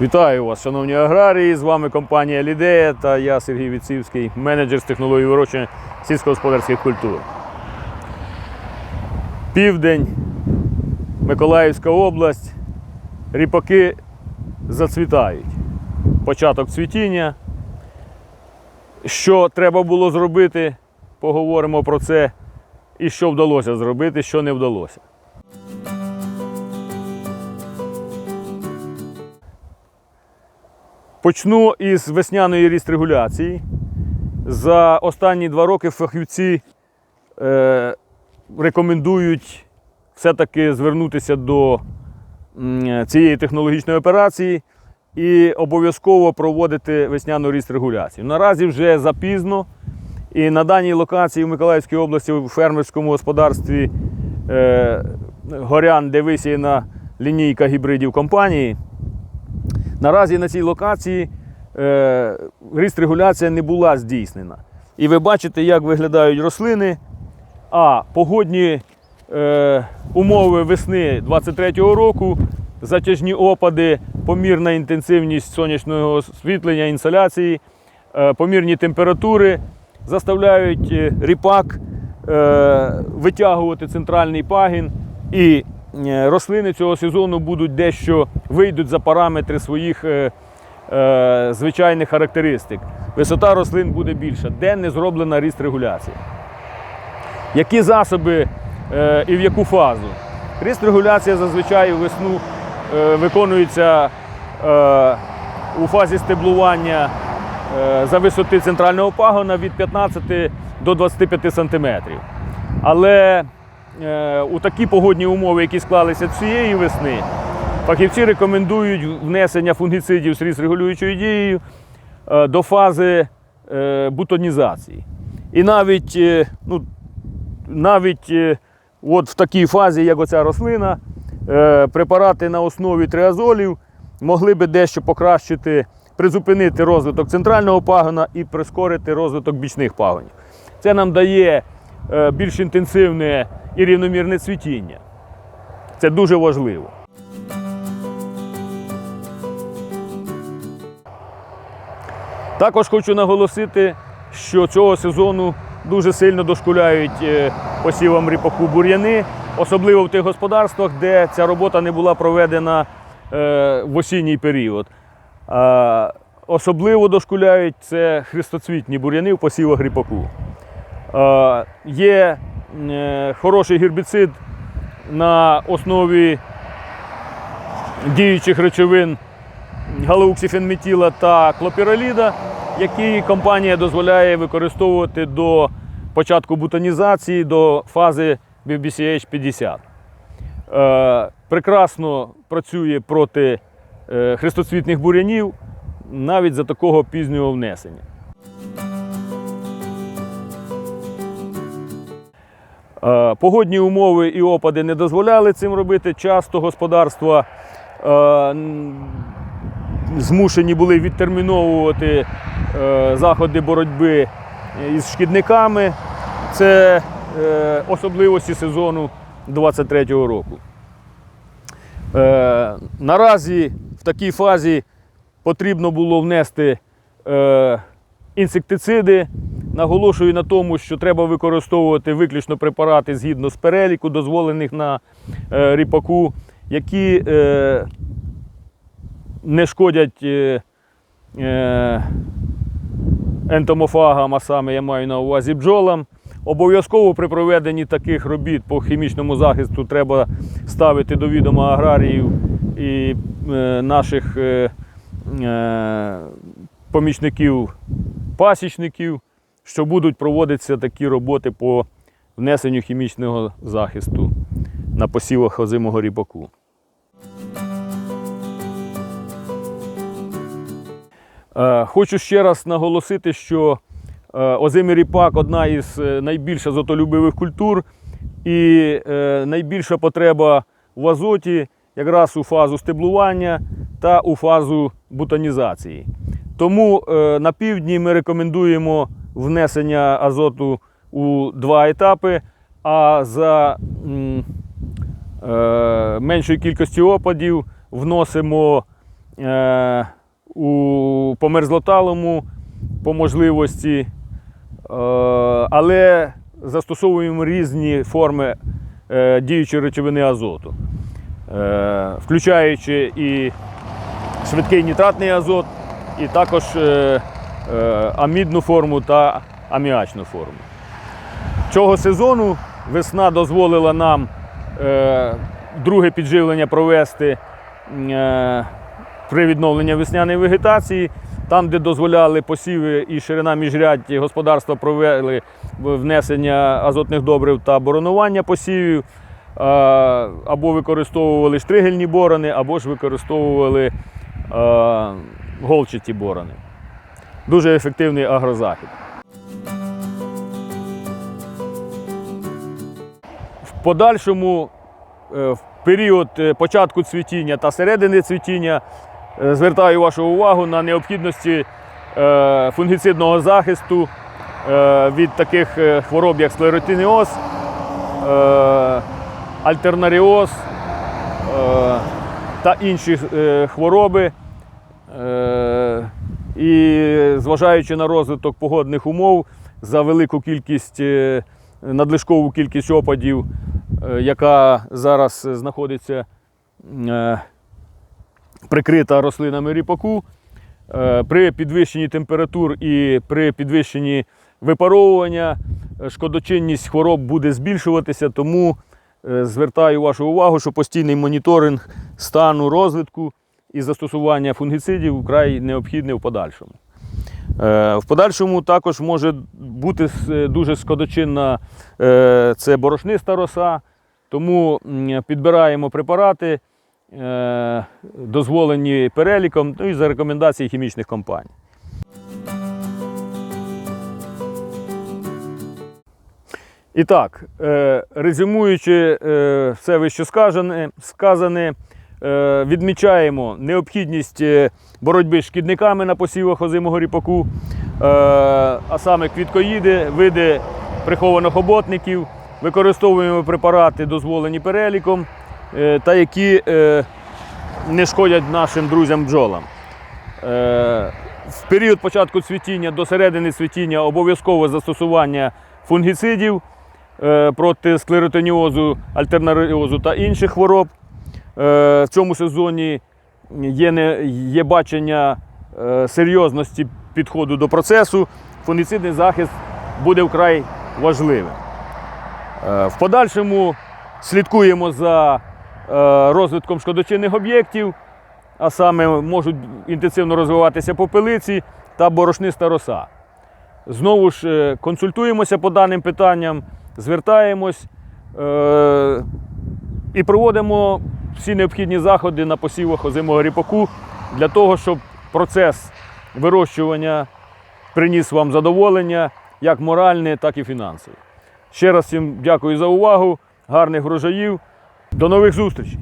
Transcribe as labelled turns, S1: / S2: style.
S1: Вітаю вас, шановні аграрії! З вами компанія Лідея та я Сергій Віцівський, менеджер з технології вирощення сільськогосподарських культур. Південь, Миколаївська область, ріпаки зацвітають. Початок цвітіння. Що треба було зробити, поговоримо про це. І що вдалося зробити, що не вдалося. Почну із весняної ріст-регуляції. За останні два роки фахівці е, рекомендують все-таки звернутися до цієї технологічної операції і обов'язково проводити весняну ріст-регуляцію. Наразі вже запізно. І на даній локації в Миколаївській області у фермерському господарстві е, горян, де висіяна лінійка гібридів компанії, Наразі на цій локації е, ріст-регуляція не була здійснена. І ви бачите, як виглядають рослини. А погодні е, умови весни 23-го року, затяжні опади, помірна інтенсивність сонячного освітлення, інсоляції, е, помірні температури заставляють е, ріпак е, витягувати центральний пагін і рослини цього сезону будуть дещо вийдуть за параметри своїх е, е, звичайних характеристик. Висота рослин буде більша, де не зроблена ріст регуляції. Які засоби е, і в яку фазу? Ріст регуляція зазвичай весну е, виконується е, у фазі стеблування е, за висоти центрального пагона від 15 до 25 см. Але е, у такі погодні умови, які склалися цієї весни, фахівці рекомендують внесення фунгіцидів з ріст-регулюючою дією е, до фази е, бутонізації. І навіть, е, ну, навіть е, от в такій фазі, як оця рослина, е, препарати на основі триазолів могли би дещо покращити, призупинити розвиток центрального пагона і прискорити розвиток бічних пагонів. Це нам дає е, більш інтенсивне і рівномірне цвітіння. Це дуже важливо. Також хочу наголосити, що цього сезону дуже сильно дошкуляють е, посівам ріпаку бур'яни, особливо в тих господарствах, де ця робота не була проведена е, в осінній період. Особливо дошкуляють це хрестоцвітні бур'яни в посівах ріпаку. Е, Є е, хороший гербіцид на основі діючих речовин галеуксифенметіла та клопіроліда, які компанія дозволяє використовувати до початку бутонізації, до фази BBCH 50. Е, прекрасно працює проти хрестоцвітних бурянів навіть за такого пізнього внесення. Погодні умови і опади не дозволяли цим робити. Часто господарства е, змушені були відтерміновувати е, заходи боротьби із шкідниками. Це е, особливості сезону 23-го року. Е, наразі в такій фазі потрібно було внести е, інсектициди. Наголошую на тому, що треба використовувати виключно препарати згідно з переліку, дозволених на е, ріпаку, які е, не шкодять е, ентомофагам, а саме я маю на увазі бджолам. Обов'язково при проведенні таких робіт по хімічному захисту треба ставити до відома аграріїв і наших помічників пасічників, що будуть проводитися такі роботи по внесенню хімічного захисту на посівах озимого ріпаку. Е, Хочу ще раз наголосити, що е, озимий ріпак одна із е, найбільш азотолюбивих культур, і найбільша потреба в азоті якраз у фазу стеблування та у фазу бутонізації. Тому на півдні ми рекомендуємо внесення азоту у два етапи, а за е, меншої кількості опадів вносимо е, у, по мерзлоталому по можливості, е, але застосовуємо різні форми діючої речовини азоту, включаючи і швидкий нітратний азот, і також амідну форму та аміачну форму. Цього сезону весна дозволила нам е, друге підживлення провести е, при відновленні весняної вегетації. Там, де дозволяли посіви і ширина міжрядь, господарства провели внесення азотних добрив та боронування посівів, е, або використовували штригельні борони, або ж використовували е, голчаті борони. Дуже ефективний агрозахід. В подальшому, е, в період е, початку цвітіння та середини цвітіння, е, звертаю вашу увагу на необхідності фунгіцидного захисту від таких хвороб, як склеротиніоз, альтернаріоз та інші хвороби. І зважаючи на розвиток погодних умов, за велику кількість, е, надлишкову кількість опадів, е, яка зараз знаходиться е, прикрита рослинами ріпаку, при підвищенні температур і при підвищенні випаровування шкодочинність хвороб буде збільшуватися, тому звертаю вашу увагу, що постійний моніторинг стану розвитку і застосування фунгіцидів вкрай необхідне в подальшому. Е, В подальшому також може бути дуже скодочинна е, це борошниста роса, тому підбираємо препарати, е, дозволені переліком, ну і за рекомендації хімічних компаній. І так, е, резюмуючи е, все вище сказане, е, відмічаємо необхідність е, боротьби з шкідниками на посівах озимого ріпаку, е, а саме квіткоїди, види прихованих оботників, використовуємо препарати, дозволені переліком, е, та які е, не шкодять нашим друзям бджолам. Е, В період початку цвітіння до середини цвітіння обов'язкове застосування фунгіцидів е, проти склеротиніозу, альтернаріозу та інших хвороб. Е, В цьому сезоні є, не, є бачення е, серйозності підходу до процесу. Фунгіцидний захист буде вкрай важливим. Е, В подальшому слідкуємо за розвитком шкодочинних об'єктів, а саме можуть інтенсивно розвиватися попелиці та борошниста роса. Знову ж консультуємося по даним питанням, звертаємось е- і проводимо всі необхідні заходи на посівах озимого ріпаку для того, щоб процес вирощування приніс вам задоволення як моральне, так і фінансове. Ще раз всім дякую за увагу, гарних врожаїв. До нових зустрічей!